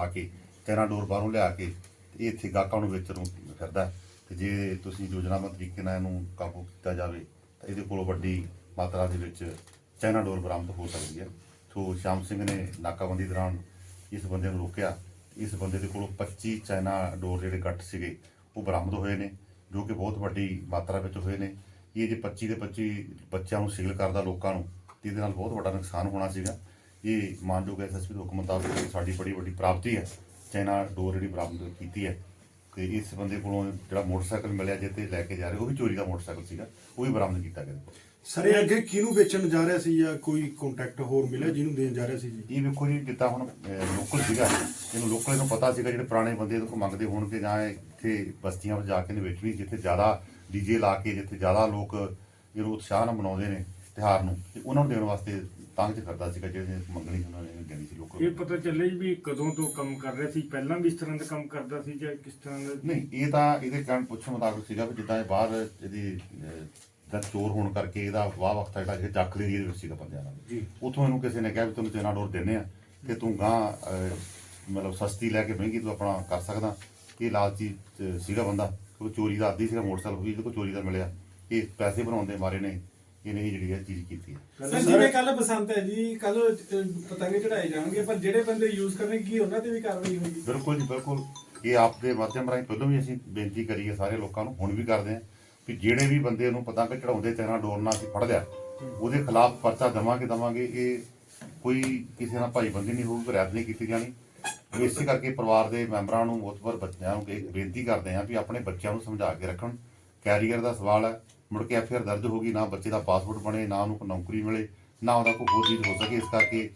ਲਾ ਕੇ ਚਾਈਨਾ ਡੋਰ ਬਾਹਰੋਂ ਲਿਆ ਕੇ ਇਹ ਇੱਥੇ ਗਾਹਕਾਂ ਨੂੰ ਵੇਚਣ ਨੂੰ ਫਿਰਦਾ ਹੈ। ਤੇ ਜੇ ਤੁਸੀਂ ਯੋਜਨਾਬੱਧ ਤਰੀਕੇ ਨਾਲ ਇਹਨੂੰ ਕਾਬੂ ਕੀਤਾ ਜਾਵੇ, ਤਾਂ ਇਹਦੇ ਕੋਲੋਂ ਵੱਡੀ ਮਾਤਰਾ ਦੇ ਵਿੱਚ ਚਾਈਨਾ ਡੋਰ ਬਰਾਮਦ ਹੋ ਸਕਦੀ ਹੈ। ਸੋ ਸ਼ਾਮ ਸਿੰਘ ਨੇ ਨਾਕਾਬੰਦੀ ਦੌਰਾਨ ਇਸ ਬੰਦੇ ਨੂੰ ਰੋਕਿਆ। ਇਸ ਬੰਦੇ ਦੇ ਕੋਲੋਂ 25 ਚਾਈਨਾ ਡੋਰ ਜਿਹੜੇ ਗੱਟ ਸੀਗੇ, ਉਹ ਬਰਾਮਦ ਹੋਏ ਨੇ, ਜੋ ਕਿ ਬਹੁਤ ਵੱਡੀ ਮਾਤਰਾ ਵਿੱਚ ਹੋਏ ਨੇ। ਇਹ ਜੇ 25 ਦੇ 25 ਬੱਚਿਆਂ ਨੂੰ ਸੀਲ ਕਰਦਾ ਲੋਕਾਂ ਨੂੰ, ਤੇ ਇਹਦੇ ਨਾਲ ਬਹੁਤ ਵੱਡਾ ਨੁਕਸਾਨ ਹੋਣਾ ਸੀਗਾ। ਇਹ ਮਾਨਯੋਗ ਐਸਐਸਪੀ ਦੇ ਹੁਕਮ ਮੁਤਾਬਕ ਸਾਡੀ ਬੜੀ ਵੱਡੀ ਪ੍ਰਾਪਤੀ ਹੈ ਚਾਈਨਾ ਡੋਰ ਜਿਹੜੀ ਬਰਾਮਦ ਕੀਤੀ ਹੈ ਤੇ ਇਸ ਬੰਦੇ ਕੋਲੋਂ ਜਿਹੜਾ ਮੋਟਰਸਾਈਕਲ ਮਿਲਿਆ ਜਿੱਤੇ ਲੈ ਕੇ ਜਾ ਰਹੇ ਉਹ ਵੀ ਚੋਰੀ ਦਾ ਮੋਟਰਸਾਈਕਲ ਸੀਗਾ ਉਹ ਵੀ ਬਰਾਮਦ ਕੀਤਾ ਗਿਆ। ਸਰ ਇਹ ਅੱਗੇ ਕਿਹਨੂੰ ਵੇਚਣ ਜਾ ਰਿਹਾ ਸੀ ਜਾਂ ਕੋਈ ਕੰਟੈਕਟ ਹੋਰ ਮਿਲਿਆ ਜਿਹਨੂੰ ਦੇਣ ਜਾ ਰਿਹਾ ਸੀ ਜੀ? ਇਹ ਵੇਖੋ ਜੀ ਜਿੱਦਾਂ ਹੁਣ ਲੋਕਲ ਸੀਗਾ ਇਹਨੂੰ ਲੋਕਲ ਨੂੰ ਪਤਾ ਸੀਗਾ ਜਿਹੜੇ ਪੁਰਾਣੇ ਬੰਦੇ ਇਹਦੇ ਕੋਲ ਮੰਗਦੇ ਹੋਣਗੇ ਜਾਂ ਇੱਥੇ ਬਸਤੀਆਂ ਵਿੱਚ ਜਾ ਕੇ ਨੇ ਵਿੱਚ ਵੀ ਜਿੱਥੇ ਜ਼ਿਆਦਾ ਡੀਜੇ ਲਾ ਕੇ ਜਿੱਥੇ ਜ਼ਿਆਦਾ ਲੋਕ ਇਹਨੂੰ ਉਤਸ਼ਾਹ ਨਾਲ ਮਨਾਉਂਦੇ ਨੇ ਤਿਉਹਾਰ ਨੂੰ ਤੇ ਉਹਨਾਂ ਨੂੰ ਦੇਣ ਵਾਸਤੇ ਤੰਗ ਕਰਦਾ ਸੀਗਾ ਜਿਹੜੇ ਮੰਗਣੀ ਉਹਨਾਂ ਨੇ ਦੇਣੀ ਸੀ ਲੋਕਲ ਇਹ ਪਤਾ ਚੱਲੇ ਵੀ ਕਦੋਂ ਤੋਂ ਕੰਮ ਕਰ ਰਿਹਾ ਸੀ ਪਹਿਲਾਂ ਵੀ ਇਸ ਤਰ੍ਹਾਂ ਦਾ ਕੰਮ ਕਰਦਾ ਸੀ ਜਾਂ ਕਿਸ ਤਰ੍ਹਾਂ ਦਾ? ਨਹੀਂ ਇਹ ਤਾਂ ਇਹਦੇ ਕਾਰਨ ਪੁੱਛਣ ਮੁਤਾਬਕ ਸੀਗਾ ਵੀ ਜਿੱਦਾਂ ਇਹ ਬਾਹਰ ਇਹਦੀ ਦਾ ਚੋਰ ਹੋਣ ਕਰਕੇ ਇਹਦਾ ਵਾਹ ਵਕਤ ਜਿਹੜਾ ਜਿਹੜਾ ਚੱਕ ਲਈ ਇਹਦੇ ਵਿੱਚ ਸੀਗਾ ਬੰਦਿਆਂ ਨਾਲ। ਜੀ। ਉਥੋਂ ਇਹਨੂੰ ਕਿਸੇ ਨੇ ਕਿਹਾ ਵੀ ਤੈਨੂੰ ਚੈਨਾ ਡੋਰ ਦਿੰਨੇ ਆ ਤੇ ਤੂੰ ਗਾਂ ਮਤਲਬ ਸਸਤੀ ਲੈ ਕੇ ਮਹਿੰਗੀ ਤੂੰ ਆਪਣਾ ਕਰ ਸਕਦਾ। ਇਹ ਲਾਲਚੀ ਅਹ, ਸੀਗਾ ਬੰਦਾ ਕਿਉਂਕਿ ਚੋਰੀ ਦਾ ਆਦੀ ਸੀਗਾ ਮੋਟਰਸਾਈਕਲ ਵੀ ਇਹਦੇ ਕੋਲ ਚੋਰੀ ਦਾ ਮਿਲਿਆ। ਇਹ ਪੈਸੇ ਬਣਾਉਣ ਦੇ ਮਾਰੇ ਨੇ ਇਹਨੇ ਇਹ ਜਿਹੜੀ ਇਹ ਚੀਜ਼ ਕੀਤੀ ਹੈ। ਸਰ ਜਿਵੇਂ ਕੱਲ ਬਸੰਤ ਹੈ ਜੀ ਕੱਲ ਪਤੰਗੇ ਚੜਾਏ ਜਾਣਗੇ ਪਰ ਜਿਹੜੇ ਬੰਦੇ ਯੂਜ਼ ਕਰਨਗੇ ਕੀ ਉਹਨਾਂ ਤੇ ਵੀ ਕਾਰਵਾਈ ਹੋਏਗੀ? ਬਿਲਕੁਲ ਜੀ ਬਿਲਕੁਲ। ਇਹ ਆਪ ਦੇ ਮਾਧਿਅਮ ਰਾਹੀਂ ਪਹਿਲਾਂ ਵੀ ਅਸੀਂ ਬੇਨਤੀ ਕਰੀ ਹੈ ਸਾਰੇ ਲੋਕਾਂ ਨੂੰ ਹੁਣ ਵੀ ਕਰਦੇ ਹਾਂ ਕਿ ਜਿਹੜੇ ਵੀ ਬੰਦੇ ਨੂੰ ਪਤੰਗ ਚੜਾਉਂਦੇ ਚਾਈਨਾ ਡੋਰ ਨਾਲ ਅਸੀਂ ਫੜ ਲਿਆ ਉਹਦੇ ਖਿਲਾਫ ਪਰਚਾ ਦਵਾਂਗੇ ਦਵਾਂਗੇ ਇਹ ਕੋਈ ਕਿਸੇ ਨਾਲ ਭਾਈਬੰਦੀ ਨਹੀਂ ਹੋਊਗੀ ਰਿਆਇਤ ਨਹੀਂ ਕੀਤੀ ਜਾਣੀ। ਇਸੇ ਕਰਕੇ ਪਰਿਵਾਰ ਦੇ ਮੈਂਬਰਾਂ ਨੂੰ ਮੁਤਬਰ ਬੱਚਿਆਂ ਨੂੰ ਬੇਨਤੀ ਕਰਦੇ ਹਾਂ ਵੀ ਆਪਣੇ ਬੱਚਿਆਂ ਨੂੰ ਸਮਝਾ ਕੇ ਰੱਖਣ। ਕੈਰੀਅਰ ਦਾ ਸਵਾਲ ਹੈ ਮੁੜ ਕੇ ਐਫਆਰ ਦਰਜ ਹੋਗੀ ਨਾ ਬੱਚੇ ਦਾ ਪਾਸਪੋਰਟ ਬਣੇ ਨਾ ਉਹਨੂੰ ਕੋਈ ਨੌਕਰੀ ਮਿਲੇ ਨਾ ਉਹਦਾ ਕੋਈ ਹੋਰ ਚੀਜ਼ ਹੋ ਸਕੇ ਇਸ ਕਰਕੇ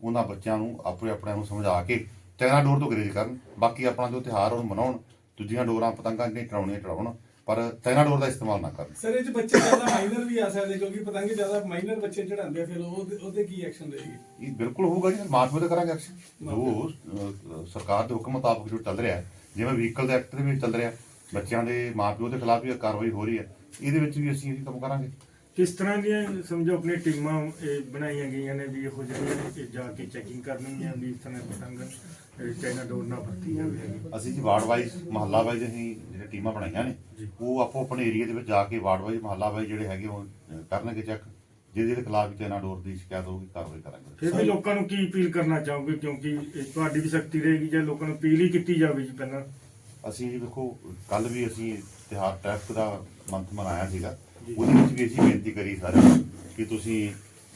ਉਹਨਾਂ ਬੱਚਿਆਂ ਨੂੰ ਆਪੇ ਆਪਣਿਆਂ ਨੂੰ ਸਮਝਾ ਕੇ ਚਾਈਨਾ ਡੋਰ ਤੋਂ ਗਰੇਜ ਕਰਨ ਬਾਕੀ ਆਪਣਾ ਜੋ ਤਿਉਹਾਰ ਉਹਨੂੰ ਮਨਾਉਣ ਦੂਜੀਆਂ ਡੋਰਾਂ ਪਤੰਗਾਂ ਜਿਹੜੀਆਂ ਚੜਾਉਣੀਆਂ ਚੜਾਉਣ ਪਰ ਚਾਈਨਾ ਡੋਰ ਦਾ ਇਸਤੇਮਾਲ ਨਾ ਕਰਨ। ਸਰ ਇਹ ਚ ਬੱਚੇ ਜ਼ਿਆਦਾ ਮਾਈਨਰ ਵੀ ਆ ਸਕਦੇ ਕਿਉਂਕਿ ਪਤੰਗੇ ਜ਼ਿਆਦਾ ਮਾਈਨਰ ਬੱਚੇ ਚੜਾਉਂਦੇ ਆ ਫਿਰ ਉਹ ਉਹਦੇ ਕੀ ਐਕਸ਼ਨ ਰਹੇਗੀ? ਇਹ ਬਿਲਕੁਲ ਹੋਊਗਾ ਜੀ ਮਾਰਚ ਤੇ ਕਰਾਂਗੇ ਐਕਸ਼ਨ ਜੋ ਸਰਕਾਰ ਦੇ ਹੁਕਮ ਮੁਤਾਬਕ ਜੋ ਚੱਲ ਰਿਹਾ ਹੈ, ਜਿਵੇਂ ਵਹੀਕਲ ਦੇ ਐਕਟ ਦੇ ਵਿੱਚ ਚੱਲ ਰਿਹਾ ਬੱਚਿਆਂ ਦੇ ਮਾਪਿਓ ਦੇ ਖਿਲਾਫ ਵੀ ਕਾਰਵਾਈ ਹੋ ਰਹੀ ਹੈ। ਇਹਦੇ ਵਿੱਚ ਵੀ ਅਸੀਂ ਇਹ ਕੰਮ ਕਰਾਂਗੇ। ਕਿਸ ਤਰ੍ਹਾਂ ਦੀਆਂ ਸਮਝੋ ਆਪਣੀ ਟੀਮਾਂ ਇਹ ਬਣਾਈਆਂ ਗਈਆਂ ਨੇ ਵੀ ਇਹੋ ਇਹ ਜਾ ਕੇ ਚੈਕਿੰਗ ਕਰਨਗੀਆਂ ਵੀ ਇਸ ਤਰ੍ਹਾਂ ਪਤੰਗ ਚਾਈਨਾ ਡੋਰ ਨਾ ਵਰਤੀ ਜਾਵੇ ਅਸੀਂ ਜੀ ਵਾਰਡ ਵਾਈਜ਼ ਮਹੱਲਾ ਵਾਈਜ਼ ਅਸੀਂ ਜਿਹੜੇ ਟੀਮਾਂ ਬਣਾਈਆਂ ਨੇ ਉਹ ਆਪੋ ਆਪਣੇ ਏਰੀਆ ਦੇ ਵਿੱਚ ਜਾ ਕੇ ਵਾਰਡ ਵਾਈਜ਼ ਮਹੱਲਾ ਵਾਈਜ਼ ਜਿਹੜੇ ਹੈਗੇ ਉਹ ਕਰਨਗੇ ਚੈੱਕ ਜਿਹਦੇ ਦੇ ਖਿਲਾਫ ਚਾਈਨਾ ਡੋਰ ਦੀ ਸ਼ਿਕਾਇਤ ਹੋਊਗੀ ਕਾਰਵਾਈ ਕਰਾਂਗੇ। ਫਿਰ ਵੀ ਲੋਕਾਂ ਨੂੰ ਕੀ ਅਪੀਲ ਕਰਨਾ ਚਾਹੋਗੇ? ਕਿਉਂਕਿ ਤੁਹਾਡੀ ਵੀ ਸਖਤੀ ਰਹੇਗੀ ਜੇ ਲੋਕਾਂ ਨੂੰ ਅਪੀਲ ਹੀ ਕੀਤੀ ਜਾਵੇ ਜੀ ਪਹਿਲਾਂ? ਅਸੀਂ ਜੀ ਵੇਖੋ ਕੱਲ ਵੀ ਅਸੀਂ ਤਿਉਹਾਰ ਟ੍ਰੈਫਿਕ ਦਾ ਮੰਥ ਮਨਾਇਆ ਸੀਗਾ ਉਹਦੇ ਵਿੱਚ ਵੀ ਅਸੀਂ ਬੇਨਤੀ ਕਰੀ ਸਾਰਿਆਂ ਨੂੰ ਕਿ ਤੁਸੀਂ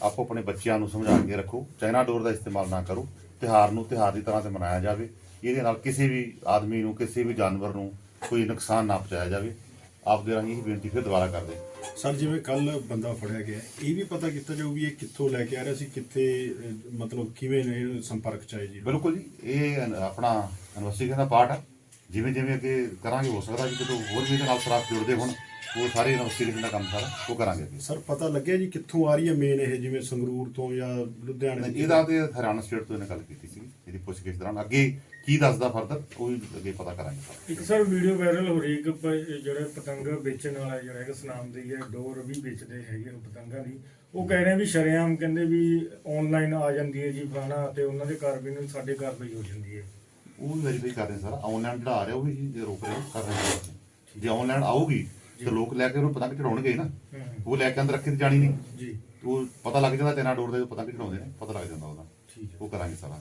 ਆਪੋ ਆਪਣੇ ਬੱਚਿਆਂ ਨੂੰ ਸਮਝਾ ਕੇ ਰੱਖੋ ਚਾਈਨਾ ਡੋਰ ਦਾ ਇਸਤੇਮਾਲ ਨਾ ਕਰੋ ਤਿਉਹਾਰ ਨੂੰ ਤਿਉਹਾਰ ਦੀ ਤਰ੍ਹਾਂ ਤੇ ਮਨਾਇਆ ਜਾਵੇ ਇਹਦੇ ਨਾਲ ਕਿਸੇ ਵੀ ਆਦਮੀ ਨੂੰ ਕਿਸੇ ਵੀ ਜਾਨਵਰ ਨੂੰ ਕੋਈ ਨੁਕਸਾਨ ਨਾ ਪਹੁੰਚਾਇਆ ਜਾਵੇ। ਆਪ ਦੇ ਰਾਹੀਂ ਇਹ ਬੇਨਤੀ ਫਿਰ ਦੁਬਾਰਾ ਕਰਦੇ। ਸਰ ਜਿਵੇਂ ਕੱਲ ਬੰਦਾ ਫੜਿਆ ਗਿਆ ਇਹ ਵੀ ਪਤਾ ਕੀਤਾ ਜਾਊ ਵੀ ਇਹ ਕਿੱਥੋਂ ਲੈ ਕੇ ਆ ਰਿਹਾ ਸੀ ਕਿੱਥੇ ਮਤਲਬ ਕਿਵੇਂ ਸੰਪਰਕ ਚ ਆਏ ਜੀ? ਬਿਲਕੁਲ ਜੀ ਇਹ ਆਪਣਾ ਇਨਵੈਸਟੀਗੇਸ਼ਨ ਦਾ ਪਾਰਟ ਹੈ ਜਿਵੇਂ ਜਿਵੇਂ ਅੱਗੇ ਕਰਾਂਗੇ ਹੋ ਸਕਦਾ ਕਿ ਜਦੋਂ ਹੋਰ ਵੀ ਇਹਦੇ ਨਾਲ ਸਰਾਪ ਜੁੜਦੇ ਹੋਣ ਉਹ ਸਾਰੇ ਇਨਵੈਸਟੀਗੇਸ਼ਨ ਦਾ ਕੰਮ ਸਾਰਾ ਉਹ ਕਰਾਂਗੇ ਅੱਗੇ। ਸਰ ਪਤਾ ਲੱਗਿਆ ਜੀ ਕਿੱਥੋਂ ਆ ਰਹੀ ਹੈ ਮੇਨ ਇਹ ਜਿਵੇਂ ਸੰਗਰੂਰ ਤੋਂ ਜਾਂ ਲੁਧਿਆਣੇ ਤੋਂ? ਇਹਦਾ ਤੇ ਹਰਿਆਣਾ ਸਟੇਟ ਤੋਂ ਇਹਨੇ ਗੱਲ ਕੀਤੀ ਸੀ ਇਹਦੀ ਪੁੱਛਗਿੱਛ ਦੌਰਾਨ। ਅੱਗੇ ਕੀ ਦੱਸਦਾ ਫਰਦਰ ਉਹ ਵੀ ਅੱਗੇ ਪਤਾ ਕਰਾਂਗੇ। ਇੱਕ ਸਰ ਵੀਡੀਓ ਵਾਇਰਲ ਹੋ ਰਹੀ ਕਿ ਪ- ਇਹ ਜਿਹੜੇ ਪਤੰਗ ਵੇਚਣ ਵਾਲਾ ਜਿਹੜਾ ਹੈਗਾ ਸਨਾਮ ਦੀ ਹੈ ਡੋਰ ਵੀ ਵੇਚਦੇ ਹੈਗੇ ਉਹ ਪਤੰਗਾਂ ਦੀ। ਉਹ ਕਹਿ ਰਹੇ ਵੀ ਸ਼ਰੇਆਮ ਕਹਿੰਦੇ ਵੀ ਆਨਲਾਈਨ ਆ ਜਾਂਦੀ ਹੈ ਜੀ ਫਲਾਣਾ ਤੇ ਉਹਨਾਂ ਦੇ ਕਾਰਵਾਈ ਨਾਲ ਸਾਡੇ ਕਾਰਵਾਈ ਹੋ ਜਾਂਦੀ ਹੈ। ਉਹ ਵੀ ਵੈਰੀਫਾਈ ਕਰ ਰਹੇ ਸਰ। ਆਨਲਾਈਨ ਜਿਹੜਾ ਆ ਰਿਹਾ ਉਹ ਵੀ ਜੀ ਰੋਕ ਰਹੇ ਕਰ ਰਹੇ ਹਾਂ। ਜੇ ਆਨਲਾਈਨ ਆਊਗੀ ਤੇ ਲੋਕ ਲੈ ਕੇ ਉਹਨੂੰ ਪਤੰਗ ਚੜਾਉਣਗੇ ਨਾ। ਉਹ ਲੈ ਕੇ ਅੰਦਰ ਰੱਖੀ ਤੇ ਜਾਣੀ ਨਹੀਂ। ਜੀ। ਉਹ ਪਤਾ ਲੱਗ ਜਾਂਦਾ ਤੇਨਾ ਡੋਰ ਦੇ ਪਤੰਗ ਚੜਾਉਂਦੇ ਨੇ ਪਤਾ ਲੱਗ ਜਾਂਦਾ ਉਹਦਾ। ਉਹ ਕਰਾਂਗੇ ਸਾਰਾ।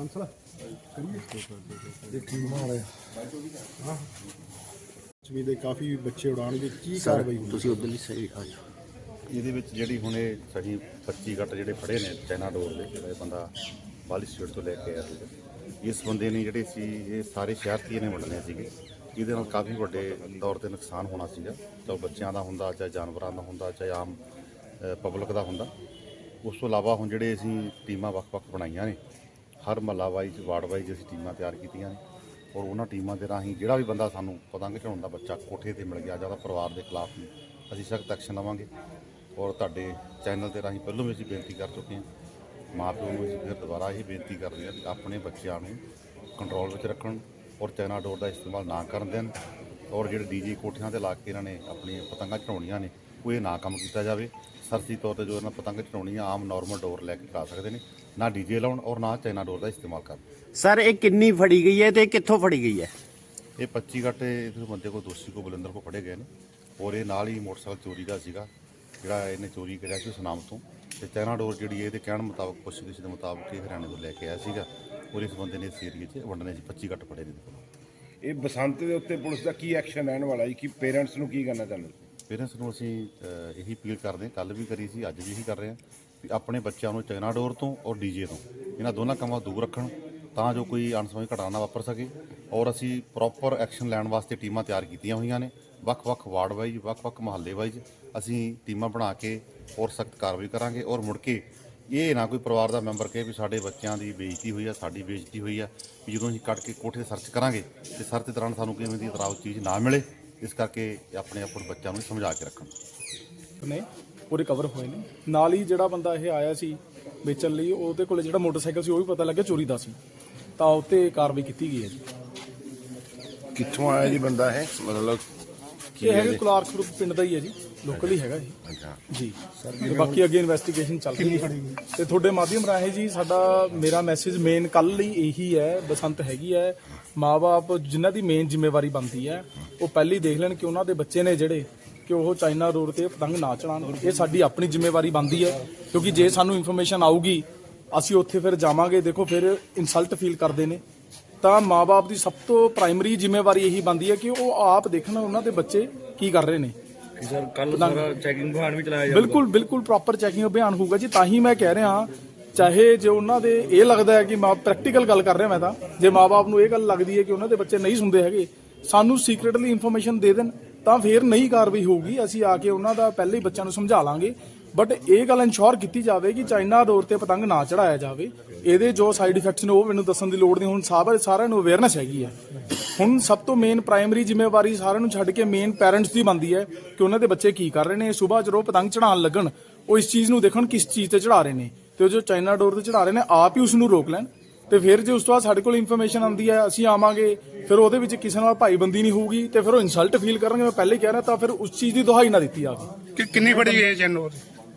ਕਾਂਸਲਾ ਕਰੀਏ ਇਹ ਟੀਮ ਵਾਲੇ। ਹਾਂ ਚਵੀ ਦੇ ਕਾਫੀ ਬੱਚੇ ਉਡਾਣਗੇ ਕੀ ਕਾਰਵਾਈ ਹੋਈ ਤੁਸੀਂ ਉਧਰਲੀ ਸਾਈਡ ਆ ਜਾਓ। ਇਹਦੇ ਵਿੱਚ ਜਿਹੜੀ ਹੁਣ ਇਹ ਸਹੀ 25 ਗੱਟ ਜਿਹੜੇ ਫੜੇ ਨੇ ਚਾਈਨਾ ਡੋਰ ਦੇ ਜਿਹੜਾ ਇਹ ਬੰਦਾ ਬਾਲੀ ਸਟੇਟ ਤੋਂ ਲੈ ਕੇ ਆਇਆ ਸੀ ਇਸ ਬੰਦੇ ਨੇ ਜਿਹੜੇ ਸੀ ਇਹ ਸਾਰੇ ਸ਼ਹਿਰਤੀਏ ਨੇ ਵੰਡਣੇ ਸੀਗੇ। ਇਹਦੇ ਨਾਲ ਕਾਫੀ ਵੱਡੇ ਤੌਰ ਤੇ ਨੁਕਸਾਨ ਹੋਣਾ ਸੀਗਾ। ਚਾਹੇ ਬੱਚਿਆਂ ਦਾ ਹੁੰਦਾ ਚਾਹੇ ਜਾਨਵਰਾਂ ਦਾ ਹੁੰਦਾ ਚਾਹੇ ਆਮ ਪਬਲਿਕ ਦਾ ਹੁੰਦਾ। ਉਸ ਤੋਂ ਇਲਾਵਾ ਹੁਣ ਜਿਹੜੇ ਅਸੀਂ ਟੀਮਾਂ ਵੱਖ-ਵੱਖ ਬਣਾਈਆਂ ਨੇ ਹਰ ਮਹੱਲਾ ਵਾਈਜ਼, ਵਾਰਡ ਵਾਈਜ਼ ਅਸੀਂ ਟੀਮਾਂ ਤਿਆਰ ਕੀਤੀਆਂ ਨੇ। ਔਰ ਉਹਨਾਂ ਟੀਮਾਂ ਦੇ ਰਾਹੀਂ ਜਿਹੜਾ ਵੀ ਬੰਦਾ ਸਾਨੂੰ ਪਤੰਗ ਚੜਾਉਣ ਦਾ ਬੱਚਾ ਕੋਠੇ ਤੇ ਮਿਲ ਗਿਆ ਜਾਂ ਉਹਦਾ ਪਰਿਵਾਰ ਦੇ ਖਿਲਾਫ ਵੀ, ਅਸੀਂ ਸਖਤ ਐਕਸ਼ਨ ਲਵਾਂਗੇ। ਔਰ ਤੁਹਾਡੇ ਚੈਨਲ ਦੇ ਰਾਹੀਂ ਪਹਿਲਾਂ ਵੀ ਅਸੀਂ ਬੇਨਤੀ ਕਰ ਚੁੱਕੇ ਹਾਂ। ਮਾਂ ਪਿਓ ਨੂੰ ਅਸੀਂ ਫਿਰ ਦੁਬਾਰਾ ਇਹ ਬੇਨਤੀ ਕਰਦੇ ਹਾਂ ਕਿ ਆਪਣੇ ਬੱਚਿਆਂ ਨੂੰ ਕੰਟਰੋਲ ਵਿੱਚ ਰੱਖਣ ਔਰ ਚਾਈਨਾ ਡੋਰ ਦਾ ਇਸਤੇਮਾਲ ਨਾ ਕਰਨ ਦੇਣ। ਔਰ ਜਿਹੜੇ ਡੀਜੇ ਕੋਠਿਆਂ ਤੇ ਲਾ ਕੇ ਇਹਨਾਂ ਨੇ ਆਪਣੀਆਂ ਪਤੰਗਾਂ ਚੜਾਉਣੀਆਂ ਨੇ, ਉਹ ਇਹ ਨਾ ਕੰਮ ਕੀਤਾ ਜਾਵੇ। ਸਰਸੀ ਤੌਰ ਤੇ ਜੋ ਇਹਨਾਂ ਪਤੰਗ ਚੜਾਉਣੀਆਂ ਆਮ ਨਾਰਮਲ ਡੋਰ ਲੈ ਕੇ ਚੜਾ ਸਕਦੇ ਨੇ। ਨਾ ਡੀਜੇ ਲਾਉਣ ਔਰ ਨਾ ਚਾਈਨਾ ਡੋਰ ਦਾ ਇਸਤੇਮਾਲ ਕਰਨ। ਸਰ ਇਹ ਕਿੰਨੀ ਫੜੀ ਗਈ ਹੈ ਤੇ ਕਿੱਥੋਂ ਫੜੀ ਗਈ ਹੈ? ਇਹ 25 ਗੱਟੇ ਇਸ ਬੰਦੇ ਕੋ ਦੋਸ਼ੀ ਕੋ ਬਲਿੰਦਰ ਕੋ ਫੜੇ ਗਏ ਨੇ। ਔਰ ਇਹ ਨਾਲ ਹੀ ਮੋਟਰਸਾਈਕਲ ਚੋਰੀ ਦਾ ਸੀਗਾ ਜਿਹੜਾ ਇਹਨੇ ਚੋਰੀ ਕਰਿਆ ਸੀ ਸੁਨਾਮ ਤੋਂ। ਤੇ ਚਾਈਨਾ ਡੋਰ ਜਿਹੜੀ ਹੈ ਇਹਦੇ ਕਹਿਣ ਮੁਤਾਬਕ ਪੁੱਛਗਿੱਛ ਦੇ ਮੁਤਾਬਕ ਇਹ ਹਰਿਆਣੇ ਤੋਂ ਲੈ ਕੇ ਆਇਆ ਸੀਗਾ। ਔਰ ਇਸ ਬੰਦੇ ਨੇ ਇਸ ਏਰੀਏ 'ਚ ਵੰਡਣੇ 'ਚ 25 ਗੱਟ ਫੜੇ ਨੇ ਇਹ ਬਸੰਤ ਦੇ ਉੱਤੇ ਪੁਲਿਸ ਦਾ ਕੀ ਐਕਸ਼ਨ ਰਹਿਣ ਵਾਲਾ ਹੈ? ਕਿ ਪੇਰੈਂਟਸ ਨੂੰ ਕੀ ਕਰਨਾ ਚਾਹੁੰਦੇ ਪੇਰੈਂਟਸ ਨੂੰ ਅਸੀਂ ਅਹ, ਇਹੀ ਅਪੀਲ ਕਰਦੇ ਹਾਂ। ਕੱਲ ਵੀ ਕਰੀ ਸੀ ਅੱਜ ਵੀ ਇਹੀ ਕਰ ਰਹੇ ਹਾਂ ਵੀ ਆਪਣੇ ਬੱਚਿਆਂ ਨੂੰ ਚਗਨਾ ਡੋਰ ਤੋਂ ਔਰ ਡੀਜੇ ਤੋਂ। ਇਹਨਾਂ ਦੋਨਾਂ ਕੰਮਾਂ ਤੋਂ ਦੂਰ ਰੱਖਣ ਤਾਂ ਜੋ ਕੋਈ ਅਣਸਮਝ ਘਟਨਾ ਨਾ ਵਾਪਰ ਸਕੇ। ਔਰ ਅਸੀਂ ਪ੍ਰੋਪਰ ਐਕਸ਼ਨ ਲੈਣ ਵਾਸਤੇ ਟੀਮਾਂ ਤਿਆਰ ਕੀਤੀਆਂ ਹੋਈਆਂ ਨੇ। ਵੱਖ-ਵੱਖ ਵਾਰਡ ਵਾਈਜ਼ ਵੱਖ-ਵੱਖ ਮਹੱਲੇ ਵਾਈਜ਼ ਅਸੀਂ ਟੀਮਾਂ ਬਣਾ ਕੇ ਔਰ ਸਖਤ ਕਾਰਵਾਈ ਕਰਾਂਗੇ। ਔਰ ਮੁੜ ਕੇ ਇਹ ਨਾ ਕੋਈ ਪਰਿਵਾਰ ਦਾ ਮੈਂਬਰ ਕਹੇ ਵੀ ਸਾਡੇ ਬੱਚਿਆਂ ਦੀ ਬੇਇੱਜ਼ਤੀ ਹੋਈ ਆ ਸਾਡੀ ਬੇਇੱਜ਼ਤੀ ਹੋਈ ਆ ਵੀ ਜਦੋਂ ਅਸੀਂ ਕੱਢ ਕੇ ਕੋਠੇ ਤੇ ਸਰਚ ਕਰਾਂਗੇ ਤੇ ਸਰਚ ਦੌਰਾਨ ਸਾਨੂੰ ਕਿਵੇਂ ਦੀ ਇਤਰਾਜ਼ ਚੀਜ਼ ਨਾ ਮਿਲੇ। ਇਸ ਕਰਕੇ ਆਪਣੇ ਆਪਣੇ ਬੱਚਿਆਂ ਨੂੰ ਸਮਝਾ ਕੇ ਰੱਖਣ। ਨੇ ਉਹ ਰਿਕਵਰ ਹੋਏ ਨੇ। ਨਾਲ ਹੀ ਜਿਹੜਾ ਬੰਦਾ ਇਹ ਆਇਆ ਸੀ ਵੇਚਣ ਲਈ ਉਹਦੇ ਕੋਲੇ ਜਿਹੜਾ ਮੋਟਰਸਾਈਕਲ ਸੀ ਉਹ ਵੀ ਪਤਾ ਲੱਗਿਆ ਚੋਰੀ ਦਾ ਸੀ। ਤਾਂ ਉੱਤੇ ਕਾਰਵਾਈ ਕੀਤੀ ਗਈ ਹੈ ਜੀ। ਕਿੱਥੋਂ ਆਇਆ ਜੀ ਬੰਦਾ ਇਹ? ਮਤਲਬ ਕੀ ਇਹ ਹੈ ਹੈਗਾ ਜੀ? ਕੁਲਾਰ ਖੁਰਦ ਪਿੰਡ ਦਾ ਹੀ ਹੈ ਜੀ ਲੋਕਲ ਹੀ ਹੈਗਾ ਇਹ। ਅੱਛਾ। ਜੀ। ਤੇ ਬਾਕੀ ਅੱਗੇ ਇਨਵੈਸਟੀਗੇਸ਼ਨ ਚੱਲ ਰਹੀ ਹੈ। ਤੇ ਤੁਹਾਡੇ ਮਾਧਿਅਮ ਰਾਹੀਂ ਜੀ ਸਾਡਾ ਮੇਰਾ ਮੈਸੇਜ ਮੇਨ ਕੱਲ ਲਈ ਇਹੀ ਹੈ ਬਸੰਤ ਹੈਗੀ ਹੈ। ਮਾਪੇ ਜਿਨ੍ਹਾਂ ਦੀ ਮੇਨ ਜ਼ਿੰਮੇਵਾਰੀ ਬਣਦੀ ਹੈ ਉਹ ਪਹਿਲੀ ਦੇਖ ਲੈਣ ਕਿ ਉਹਨਾਂ ਦੇ ਬੱਚੇ ਨੇ ਜਿਹੜੇ ਕਿ ਉਹ ਚਾਈਨਾ ਰੋਡ ਤੇ ਪਤੰਗ ਨਾ ਚੜਾਉਣ ਇਹ ਸਾਡੀ ਆਪਣੀ ਜ਼ਿੰਮੇਵਾਰੀ ਬਣਦੀ ਹੈ ਕਿਉਂਕਿ ਜੇ ਸਾਨੂੰ ਇਨਫੋਰਮੇਸ਼ਨ ਆਊਗੀ ਅਸੀਂ ਉੱਥੇ ਫਿਰ ਜਾਵਾਂਗੇ। ਦੇਖੋ ਫਿਰ ਇਨਸਲਟ ਫੀਲ ਕਰਦੇ ਨੇ। ਤਾਂ ਮਾਪੇ ਦੀ ਸਭ ਤੋਂ ਪ੍ਰਾਇਮਰੀ ਜ਼ਿੰਮੇਵਾਰੀ ਇਹੀ ਬਣਦੀ ਹੈ ਕਿ ਉਹ ਆਪ ਦੇਖਣ ਉਹਨਾਂ ਦੇ ਬੱਚੇ ਕੀ ਕਰ ਰਹੇ ਨੇ। ਸਰ ਕੱਲ ਸਾਰਾ ਚੈਕਿੰਗ ਅਭਿਆਨ ਵੀ ਚਲਾਇਆ ਬਿਲਕੁਲ ਬਿਲਕੁਲ ਪ੍ਰੋਪਰ ਚੈਕਿੰਗ ਅਭਿਆਨ ਹੋਊਗਾ ਜੀ। ਤਾਂ ਹੀ ਮੈਂ ਕਹਿ ਰਿਹਾ ਚਾਹੇ ਜੇ ਉਹਨਾਂ ਦੇ ਇਹ ਲੱਗਦਾ ਹੈ ਕਿ ਮਾਂ ਪ੍ਰੈਕਟੀਕਲ ਗੱਲ ਕਰ ਰਿਹਾ ਮੈਂ ਤਾਂ ਜੇ ਮਾਪੇ ਨੂੰ ਇਹ ਗੱਲ ਲੱਗਦੀ ਹੈ ਕਿ ਉਹਨਾਂ ਦੇ ਬੱਚੇ ਨਹੀਂ ਸੁਣਦੇ ਹੈਗੇ ਸਾਨੂੰ ਸੀਕ੍ਰੀਟਲੀ ਇਨਫੋਰਮੇਸ਼ਨ ਦੇ ਦੇਣ, ਤਾਂ ਫਿਰ ਨਹੀਂ ਕਾਰਵਾਈ ਹੋਊਗੀ। ਅਸੀਂ ਆ ਕੇ ਉਹਨਾਂ ਦਾ ਪਹਿਲੇ ਹੀ ਬੱਚਿਆਂ ਨੂੰ ਸਮਝਾ ਲਾਂਗੇ। ਬਟ ਇਹ ਗੱਲ ਇਨਸ਼ੋਰ ਕੀਤੀ ਜਾਵੇ ਕਿ ਚਾਈਨਾ ਡੋਰ ਤੇ ਪਤੰਗ ਨਾ ਚੜਾਇਆ ਜਾਵੇ। ਇਹਦੇ ਜੋ ਸਾਈਡ ਇਫੈਕਟਸ ਨੇ, ਉਹ ਮੈਨੂੰ ਦੱਸਣ ਦੀ ਲੋੜ ਨਹੀਂ। ਹੁਣ ਸਾਰੇ ਸਾਰਿਆਂ ਨੂੰ ਅਵੇਅਰਨੈਸ ਹੈਗੀ ਹੈ ਹੁਣ ਸਭ ਤੋਂ ਮੇਨ ਪ੍ਰਾਇਮਰੀ ਜ਼ਿੰਮੇਵਾਰੀ ਸਾਰਿਆਂ ਨੂੰ ਛੱਡ ਕੇ ਮੇਨ ਪੇਰੈਂਟਸ ਦੀ ਬਣਦੀ ਹੈ ਕਿ ਉਹਨਾਂ ਦੇ ਬੱਚੇ ਕੀ ਕਰ ਰਹੇ ਨੇ। ਸਵੇਰ ਜਦੋਂ ਪਤੰਗ ਚੜਾਉਣ ਲੱਗਣ, ਉਹ ਇਸ ਚੀਜ਼ ਨੂੰ ਦੇਖਣ ਕਿਸ ਚੀਜ਼ ਤੇ ਚੜਾ ਰਹੇ ਨੇ। ਤੇ ਉਹ ਜੋ ਚਾਈਨਾ ਡੋਰ ਤੇ ਚੜਾ ਰਹੇ ਨੇ, ਆਪ ਹੀ ਉਸ ਨੂੰ ਰੋਕ ਲੈਣ। ਤੇ ਫਿਰ ਜੇ ਉਸ ਤੋਂ ਬਾਅਦ ਸਾਡੇ ਕੋਲ ਇਨਫੋਰਮੇਸ਼ਨ ਆਉਂਦੀ ਹੈ ਅਸੀਂ ਆਵਾਂਗੇ ਫਿਰ ਉਹਦੇ ਵਿੱਚ ਕਿਸੇ ਨਾਲ ਭਾਈਬੰਦੀ ਨਹੀਂ ਹੋਊਗੀ ਤੇ ਫਿਰ ਉਹ ਇਨਸਲਟ ਫੀਲ ਕਰਨਗੇ। ਮੈਂ ਪਹਿਲੇ ਹੀ ਕਹਿ ਰਿਹਾ ਤਾਂ ਫਿਰ ਉਸ ਚੀਜ਼ ਦੀ ਦੁਹਾਈ ਨਾ ਦਿੱਤੀ ਜਾਵੇ। ਕਿ ਕਿੰਨੀ ਫੜੀ ਗਈ ਹੈ ਚੈਨਲ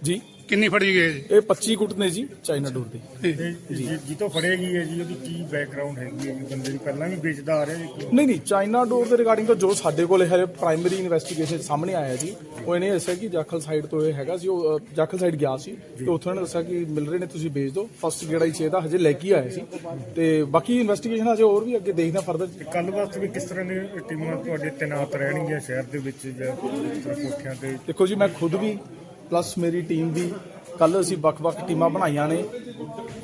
ਜੀ? ਕਿੰਨੀ ਫੜੀ ਗਈ ਹੈ ਜੀ? ਇਹ 25 ਗੁੱਟ ਨੇ ਜੀ ਚਾਈਨਾ ਡੋਰ ਦੇ ਤੇ। ਜੀ। ਜਿੱਤੋਂ ਫੜੇਗੀ ਹੈ ਜੀ ਉਹਦੀ ਕੀ ਬੈਕਗ੍ਰਾਉਂਡ ਹੈਗੀ ਹੈ ਜੀ ਬੰਦੇ ਦੀ ਪਹਿਲਾਂ ਵੀ ਵੇਚਦਾ ਆ ਰਿਹਾ ਜੀ? ਕਿਉਂ? ਨਹੀਂ ਨਹੀਂ ਚਾਈਨਾ ਡੋਰ ਦੇ ਰਿਗਾਰਡਿੰਗ ਤਾਂ ਜੋ ਸਾਡੇ ਕੋਲ ਹੈ ਪ੍ਰਾਇਮਰੀ ਇਨਵੈਸਟੀਗੇਸ਼ਨ ਸਾਹਮਣੇ ਆਇਆ ਜੀ ਉਹ ਇਹਨੇ ਦੱਸਿਆ ਕਿ ਜਾਖਲ ਸਾਈਡ ਤੋਂ ਇਹ ਹੈਗਾ ਸੀ ਉਹ ਅ, ਜਾਖਲ ਸਾਈਡ ਗਿਆ ਸੀ ਤੇ ਉੱਥੋਂ ਇਹਨੇ ਦੱਸਿਆ ਕਿ ਮਿਲ ਰਹੇ ਨੇ ਤੁਸੀਂ ਭੇਜ ਦਿਓ ਫਸਟ ਗੇੜਾ ਹੀ ਛੇ ਦਾ ਹਜੇ ਲੈ ਕੇ ਆਇਆ ਸੀ। ਤੇ ਬਾਕੀ ਇਨਵੈਸਟੀਗੇਸ਼ਨ ਹਜੇ ਹੋਰ ਵੀ ਅੱਗੇ ਦੇਖਦੇ ਹਾਂ ਫਰਦਰ ਤੇ ਕੱਲ ਵਾਸਤੇ ਵੀ ਕਿਸ ਤਰ੍ਹਾਂ ਦੀ ਟੀਮਾਂ ਤੁਹਾਡੇ ਤੈਨਾਤ ਰਹਿਣਗੀਆਂ ਸ਼ਹਿਰ ਦੇ ਵਿੱਚ ਜਾਂ ਤਰ੍ਹਾਂ ਕੋਠਿਆਂ ਤੇ? ਦੇਖੋ ਜੀ ਮੈਂ ਖੁਦ ਵੀ ਪਲੱਸ ਮੇਰੀ ਟੀਮ ਵੀ ਕੱਲ ਅਸੀਂ ਵੱਖ-ਵੱਖ ਟੀਮਾਂ ਬਣਾਈਆਂ ਨੇ।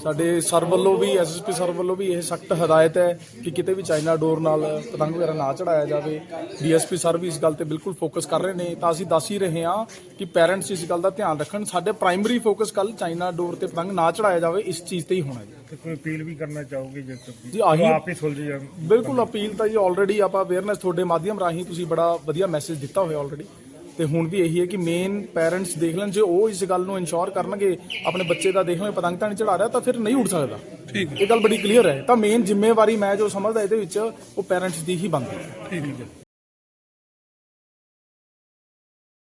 ਸਾਡੇ ਸਰ ਵੱਲੋਂ ਵੀ ਐਸਐਸਪੀ ਸਰ ਵੱਲੋਂ ਵੀ ਇਹ ਸਖਤ ਹਦਾਇਤ ਹੈ ਕਿ ਕਿਤੇ ਵੀ ਚਾਈਨਾ ਡੋਰ ਨਾਲ ਪਤੰਗ ਵਗੈਰਾ ਨਾ ਚੜਾਇਆ ਜਾਵੇ। ਡੀਐਸਪੀ ਸਰ ਵੀ ਇਸ ਗੱਲ ਤੇ ਬਿਲਕੁਲ ਫੋਕਸ ਕਰ ਰਹੇ ਨੇ। ਤਾਂ ਅਸੀਂ ਦੱਸ ਹੀ ਰਹੇ ਹਾਂ ਕਿ ਪੈਰੈਂਟਸ ਇਸ ਗੱਲ ਦਾ ਧਿਆਨ ਰੱਖਣ। ਸਾਡੇ ਪ੍ਰਾਇਮਰੀ ਫੋਕਸ ਕੱਲ ਚਾਈਨਾ ਡੋਰ ਤੇ ਪਤੰਗ ਨਾ ਚੜਾਇਆ ਜਾਵੇ ਇਸ ਚੀਜ਼ ਤੇ ਹੀ ਹੋਣਾ ਜੀ। ਤੇ ਕੋਈ ਅਪੀਲ ਵੀ ਕਰਨਾ ਚਾਹੋਗੇ ਜੇ ਜੀ, ਆਹੀ- ਆਪ ਹੀ ਸੁਲਝ ਜਾਣ। ਬਿਲਕੁਲ ਅਪੀਲ ਤਾਂ ਜੀ ਆਲਰੇਡੀ ਆਪਾਂ ਅਵੇਅਰਨੈਸ ਤੁਹਾਡੇ ਮਾਧਿਅਮ ਰਾਹੀਂ ਤੁਸੀਂ ਬੜਾ ਵਧੀਆ ਮੈਸੇਜ ਦਿੱਤਾ ਹੋਇਆ ਆਲਰੇਡੀ ਤੇ ਹੁਣ ਵੀ ਇਹੀ ਹੈ ਕਿ ਮੇਨ ਪੈਰੈਂਟਸ ਦੇਖ ਲੈਣ ਜੇ ਉਹ ਇਸ ਗੱਲ ਨੂੰ ਇਨਸ਼ੋਰ ਕਰਨਗੇ ਆਪਣੇ ਬੱਚੇ ਦਾ ਦੇਖੋ ਪਤੰਗ ਤਾਂ ਨਹੀਂ ਚੜਾ ਰਿਹਾ ਤਾਂ ਫਿਰ ਨਹੀਂ ਉੱਡ ਸਕਦਾ। ਠੀਕ ਇਹ ਗੱਲ ਬੜੀ ਕਲੀਅਰ ਹੈ। ਤਾਂ ਮੇਨ ਜ਼ਿੰਮੇਵਾਰੀ ਮੈਂ ਜੋ ਸਮਝਦਾ ਇਹਦੇ ਵਿੱਚ ਉਹ ਪੈਰੈਂਟਸ ਦੀ ਹੀ ਬਣਦੀ ਹੈ। ਠੀਕ ਹੈ।